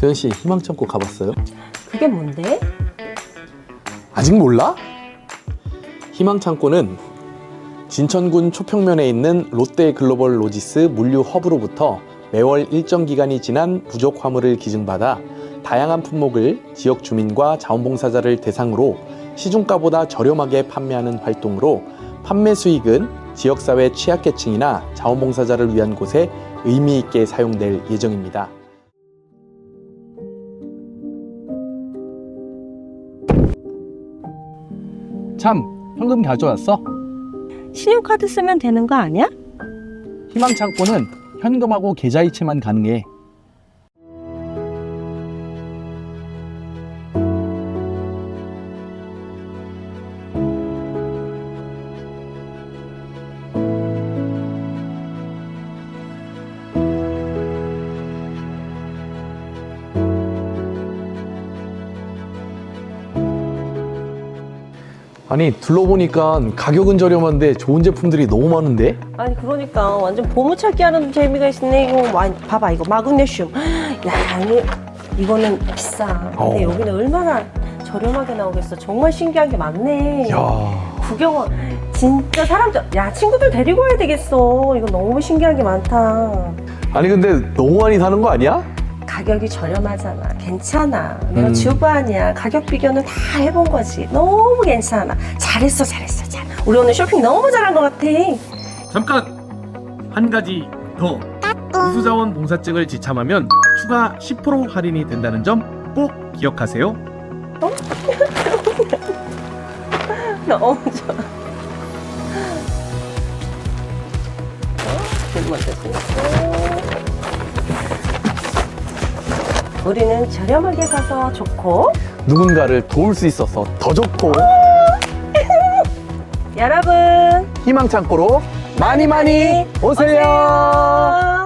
소연 씨 희망 창고 가봤어요? 그게 뭔데? 아직 몰라? 희망 창고는 진천군 초평면에 있는 롯데 글로벌 로지스 물류 허브로부터 매월 일정 기간이 지난 부족 화물을 기증받아 다양한 품목을 지역 주민과 자원봉사자를 대상으로 시중가보다 저렴하게 판매하는 활동으로 판매 수익은 지역사회 취약계층이나 자원봉사자를 위한 곳에 의미 있게 사용될 예정입니다. 참, 현금 가져왔어? 신용카드 쓰면 되는 거 아니야? 희망창고는 현금하고 계좌이체만 가능해. 아니 둘러보니까 가격은 저렴한데 좋은 제품들이 너무 많은데? 아니 그러니까 완전 보물찾기 하는 재미가 있네. 이거 와, 봐봐 이거 마그네슘. 야 이거, 이거는 비싸. 근데 어. 여기는 얼마나 저렴하게 나오겠어. 정말 신기한 게 많네. 야. 구경은 진짜 사람들 야 친구들 데리고 와야 되겠어. 이거 너무 신기한 게 많다. 아니 근데 너무 많이 사는 거 아니야? 가격이 저렴하잖아. 괜찮아. 내가 음. 주부 아니야. 가격 비교는 다 해본 거지. 너무 괜찮아. 잘했어 잘했어 잘. 우리 오늘 쇼핑 너무 잘한 것 같아. 잠깐! 한 가지 더. 우수자원 봉사증을 지참하면 추가 10% 할인이 된다는 점 꼭 기억하세요. 너무 좋아. 어, 먼저 쓰고. 우리는 저렴하게 사서 좋고. 누군가를 도울 수 있어서 더 좋고. 여러분. 희망창고로 많이 많이 오세요.